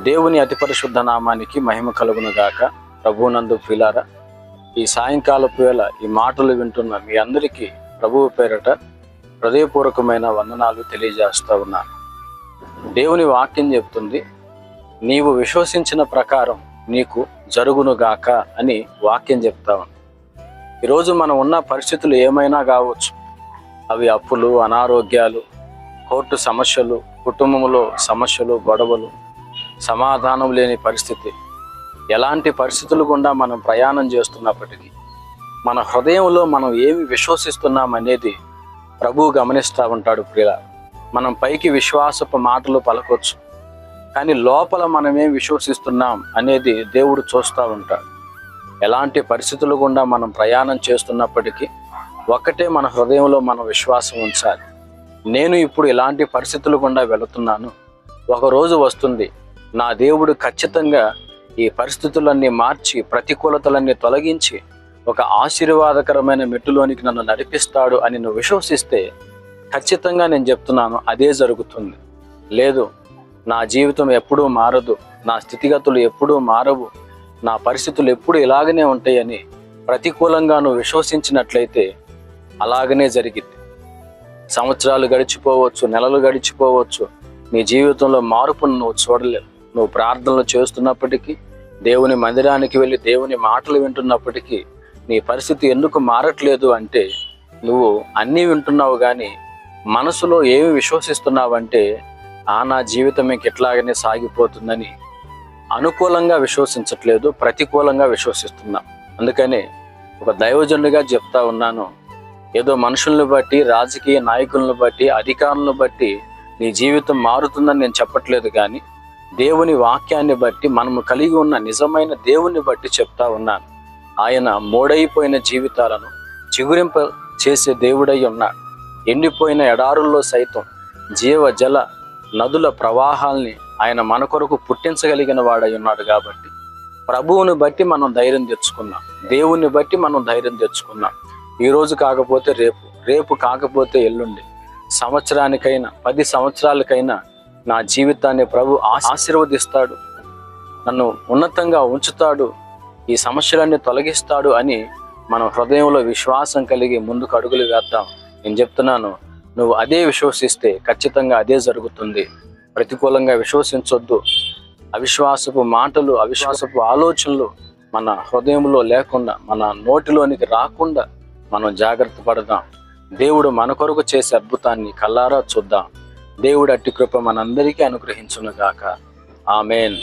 దేవుని అతి పరిశుద్ధ నామానికి మహిమ కలుగును గాక. ప్రభువునందు ఈ సాయంకాలపు వేళ ఈ మాటలు వింటున్న మీ అందరికీ ప్రభువు పేరట హృదయపూర్వకమైన వందనాలు తెలియజేస్తూ ఉన్నాను దేవుని వాక్యం చెప్తుంది నీవు విశ్వసించిన ప్రకారం నీకు జరుగును గాక అని వాక్యం చెప్తా ఉంది ఈరోజు మనం ఉన్న పరిస్థితులు ఏమైనా కావచ్చు. అవి అప్పులు అనారోగ్యాలు కోర్టు సమస్యలు కుటుంబంలో సమస్యలు గొడవలు సమాధానం లేని పరిస్థితి. ఎలాంటి పరిస్థితులు గుండా మనం ప్రయాణం చేస్తున్నప్పటికీ మన హృదయంలో మనం ఏమి విశ్వసిస్తున్నాం అనేది ప్రభువు గమనిస్తూ ఉంటాడు ప్రియ మనం పైకి విశ్వాసపు మాటలు పలకొచ్చు కానీ లోపల మనం ఏం విశ్వసిస్తున్నాం అనేది దేవుడు చూస్తూ ఉంటాడు. ఎలాంటి పరిస్థితులు గుండా మనం ప్రయాణం చేస్తున్నప్పటికీ ఒక్కటే మన హృదయంలో మన విశ్వాసం ఉంచాలి. నేను ఇప్పుడు ఇలాంటి పరిస్థితులు గుండా వెళుతున్నాను. ఒకరోజు వస్తుంది నా దేవుడు ఖచ్చితంగా ఈ పరిస్థితులన్నీ మార్చి ప్రతికూలతలన్నీ తొలగించి ఒక ఆశీర్వాదకరమైన మెట్టులోనికి నన్ను నడిపిస్తాడు అని నువ్వు విశ్వసిస్తే ఖచ్చితంగా నేను చెప్తున్నాను అదే జరుగుతుంది. లేదు నా జీవితం ఎప్పుడూ మారదు నా స్థితిగతులు ఎప్పుడూ మారవు నా పరిస్థితులు ఎప్పుడు ఇలాగనే ఉంటాయని ప్రతికూలంగా నువ్వు విశ్వసించినట్లయితే అలాగనే జరిగింది సంవత్సరాలు గడిచిపోవచ్చు నెలలు గడిచిపోవచ్చు నీ జీవితంలో మార్పును నువ్వు చూడలేవు. నువ్వు ప్రార్థనలు చేస్తున్నప్పటికీ దేవుని మందిరానికి వెళ్ళి దేవుని మాటలు వింటున్నప్పటికీ నీ పరిస్థితి ఎందుకు మారట్లేదు అంటే నువ్వు అన్నీ వింటున్నావు కానీ మనసులో ఏమి విశ్వసిస్తున్నావంటే ఆ నా జీవితం మీకు ఇట్లాగనే సాగిపోతుందని అనుకూలంగా విశ్వసించట్లేదు ప్రతికూలంగా విశ్వసిస్తున్నాం. అందుకని ఒక దైవజనుడిగా చెప్తా ఉన్నాను ఏదో మనుషులను బట్టి రాజకీయ నాయకులను బట్టి అధికారులను బట్టి నీ జీవితం మారుతుందని నేను చెప్పట్లేదు కానీ దేవుని వాక్యాన్ని బట్టి మనము కలిగి ఉన్న నిజమైన దేవుని బట్టి చెప్తా ఉన్నాను. ఆయన మోడైపోయిన జీవితాలను చిగురింప చేసే దేవుడై ఉన్నాడు. ఎండిపోయిన ఎడారుల్లో సైతం జీవ జల నదుల ప్రవాహాల్ని ఆయన మన కొరకు పుట్టించగలిగిన వాడై ఉన్నాడు కాబట్టి ప్రభువుని బట్టి మనం ధైర్యం తెచ్చుకున్నాం. దేవుని బట్టి మనం ధైర్యం తెచ్చుకున్నాం. ఈరోజు కాకపోతే రేపు రేపు కాకపోతే ఎల్లుండి. సంవత్సరానికైనా పది సంవత్సరాలకైనా నా జీవితాన్ని ప్రభు ఆశీర్వదిస్తాడు. నన్ను ఉన్నతంగా ఉంచుతాడు. ఈ సమస్యలన్నీ తొలగిస్తాడు అని మనం హృదయంలో విశ్వాసం కలిగి ముందుకు అడుగులు వేద్దాం. నేను చెప్తున్నాను నువ్వు అదే విశ్వసిస్తే ఖచ్చితంగా అదే జరుగుతుంది. ప్రతికూలంగా విశ్వసించొద్దు. అవిశ్వాసపు మాటలు అవిశ్వాసపు ఆలోచనలు మన హృదయంలో లేకుండా మన నోటిలోనికి రాకుండా మనం జాగ్రత్త పడదాం. దేవుడు మన కొరకు చేసే అద్భుతాన్ని కల్లారా చూద్దాం. దేవుడు అట్టి కృప మనందరికీ అనుగ్రహించునుగాక. ఆమెన్.